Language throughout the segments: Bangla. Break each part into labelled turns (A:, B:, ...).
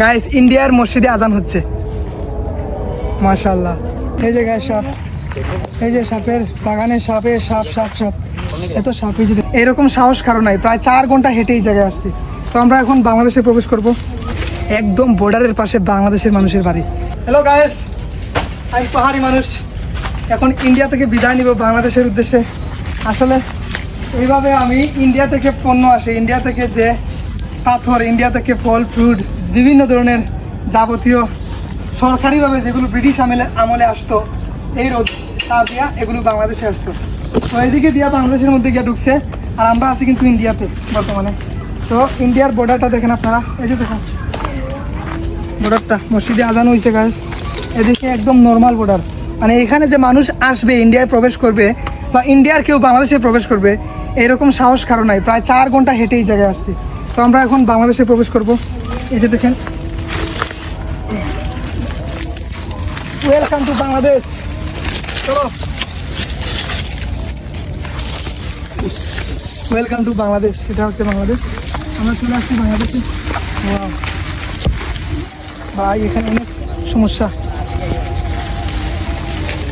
A: গাইস ইন্ডিয়ার মসজিদে আজান হচ্ছে। মাশাআল্লাহ। এই যে গায়ে সাপ। এই যে সাপের বাগানে সাপে, সাপ সাপ সাপ। এত সাপে যদি এরকম সাহস কারও নাই। প্রায় চার ঘণ্টা হেঁটে এই জায়গায় আসছি। তো আমরা এখন বাংলাদেশে প্রবেশ করব। একদম বর্ডারের পাশে বাংলাদেশের মানুষের বাড়ি। হ্যালো গায়েস আমি পাহাড়ি মানুষ। এখন ইন্ডিয়া থেকে বিদায় নিব বাংলাদেশের উদ্দেশ্যে। আসলে এইভাবে আমি ইন্ডিয়া থেকে পণ্য আসে। ইন্ডিয়া থেকে যে পাথর ইন্ডিয়া থেকে ফল ফ্রুট বিভিন্ন ধরনের যাবতীয় সরকারিভাবে যেগুলো ব্রিটিশ আমলে আমলে আসতো, এই রোদ, তা দিয়া এগুলো বাংলাদেশে আসতো। তো এইদিকে দিয়া বাংলাদেশের মধ্যে গিয়ে ঢুকছে, আর আমরা আছি কিন্তু ইন্ডিয়াতে বর্তমানে। তো ইন্ডিয়ার বর্ডারটা দেখেন আপনারা, এই যে দেখেন। বর্ডারটা মসজিদে আজান হয়েছে গাছ এদিকে একদম নর্মাল বর্ডার মানে এখানে যে মানুষ আসবে ইন্ডিয়ায় প্রবেশ করবে, বা ইন্ডিয়ার কেউ বাংলাদেশে প্রবেশ করবে এরকম সাহস কারও নাই। প্রায় চার ঘণ্টা হেঁটে এই জায়গায় আসছি। তো আমরা এখন বাংলাদেশে প্রবেশ করব। এই যে দেখেন। ওয়েলকাম টু বাংলাদেশ চলো। ওয়েলকাম টু বাংলাদেশ সেটা হচ্ছে বাংলাদেশ। আমরা চলে আসছি বাংলাদেশে। ভাই, এখানে অনেক সমস্যা।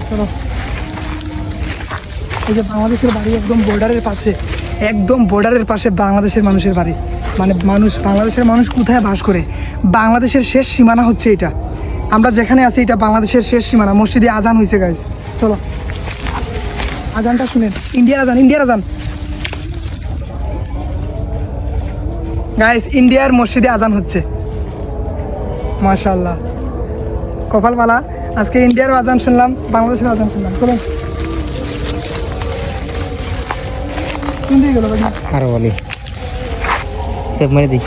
A: চলো। এই যে বাংলাদেশের বাড়ি একদম বর্ডারের পাশে, একদম বর্ডারের পাশে বাংলাদেশের মানুষের বাড়ি। মানে মানুষ, বাংলাদেশের মানুষ কোথায় বাস করে? বাংলাদেশের শেষ সীমানা হচ্ছে এটা। আমরা যেখানে আছি, এটা বাংলাদেশের শেষ সীমানা। মসজিদে আজান হয়েছে গাইজ চলো। আজানটা শুনেন। ইন্ডিয়ার আজান ইন্ডিয়ার আজান। গাইস ইন্ডিয়ার মসজিদে আজান হচ্ছে। মাশাল্লাহ কপালওয়ালা আজকে ইন্ডিয়ারও আজান শুনলাম বাংলাদেশের আজান শুনলাম। চলুন
B: সেভ মেরে দিই।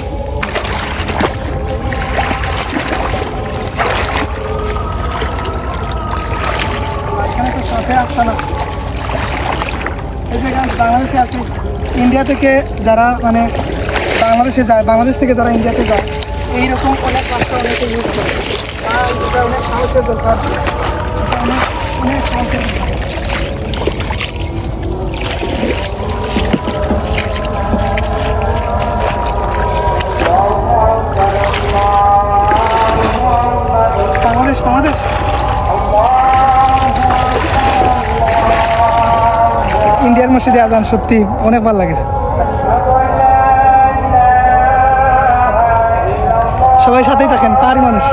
A: বাংলাদেশে ইন্ডিয়া থেকে যারা মানে বাংলাদেশে যায়, বাংলাদেশ থেকে যারা ইন্ডিয়াতে যায়, এইরকম অনেক রাস্তা অনেকে ইউজ করে। অনেক সাহসের দরকার। অনেক সাহসের দরকার। মসজিদে আজান সত্যি অনেক ভালো লাগে। সবাই সাথেই থাকেন, পাহাড়ি মানুষ।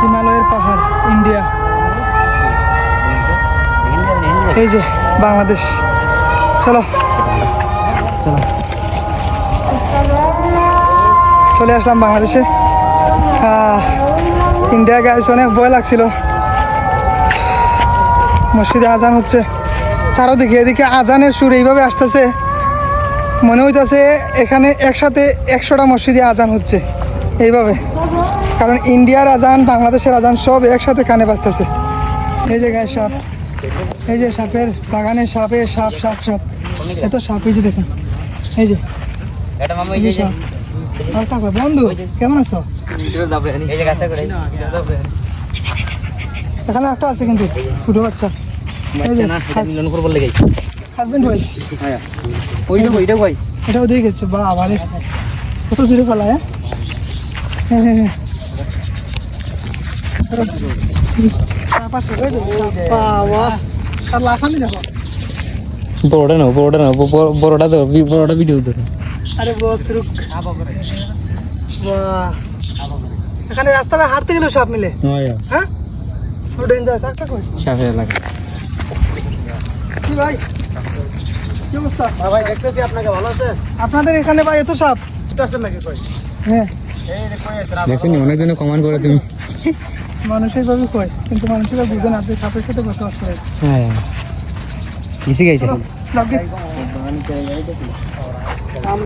A: হিমালয়ের পাহাড়, ইন্ডিয়া। এই যে, বাংলাদেশ। চলো।
B: চলো
A: চলে আসলাম বাংলাদেশে। ইন্ডিয়া গাইস অনেক ভয় লাগছিল। মসজিদে আজান হচ্ছে। চারোদিকে এদিকে আজানের সুর এইভাবে আসতেছে। মনে হইতেছে এখানে একসাথে একশোটা মসজিদে আজান হচ্ছে। এইভাবে। কারণ ইন্ডিয়ার আজান বাংলাদেশের আজান সব একসাথে কানে বাজতেছে। এই যে গায়ে সাপ। এই যে সাপের বাগানে সাপে সাপ সাপ সাপ। এত সাপ এই যে দেখুন। এই যে। বন্ধু কেমন আছো? এখানে একটা আছে কিন্তু ছোট বাচ্চা। হাজবেন্ড ওয়াইফ
B: হ্যাঁ ওইটা ওইটা ভাই।
A: এটাও দিয়ে গেছে বা আবারে কত জোরে পালা হ্যাঁ? হ্যাঁ হ্যাঁ হ্যাঁ।
B: বড়টা না বড়টা না বড়টা তো বড়টা ভিডিও ধরো।
A: আরে বস রুক এখানে রাস্তায় হাঁটতে গেলেও সাপ মিলে। হ্যাঁ ও ডেঞ্জারাস একটা কই
B: সাফে এলাকা
A: কি ভাই কি অবস্থা
C: ভাই দেখতেছি আপনাকে ভালো আছে
A: আপনাদের এখানে ভাই এত সাপ
C: আসছেন নাকি কই
A: হ্যাঁ
C: এই যে কই আছেন
B: দেখছেন অনেকজনে কমেন্ট করে তুমি
A: মানুষের ভাবে কয় কিন্তু মানুষেরা বুঝে না আপনি সাপের সাথে বসবাস
B: হ্যাঁ।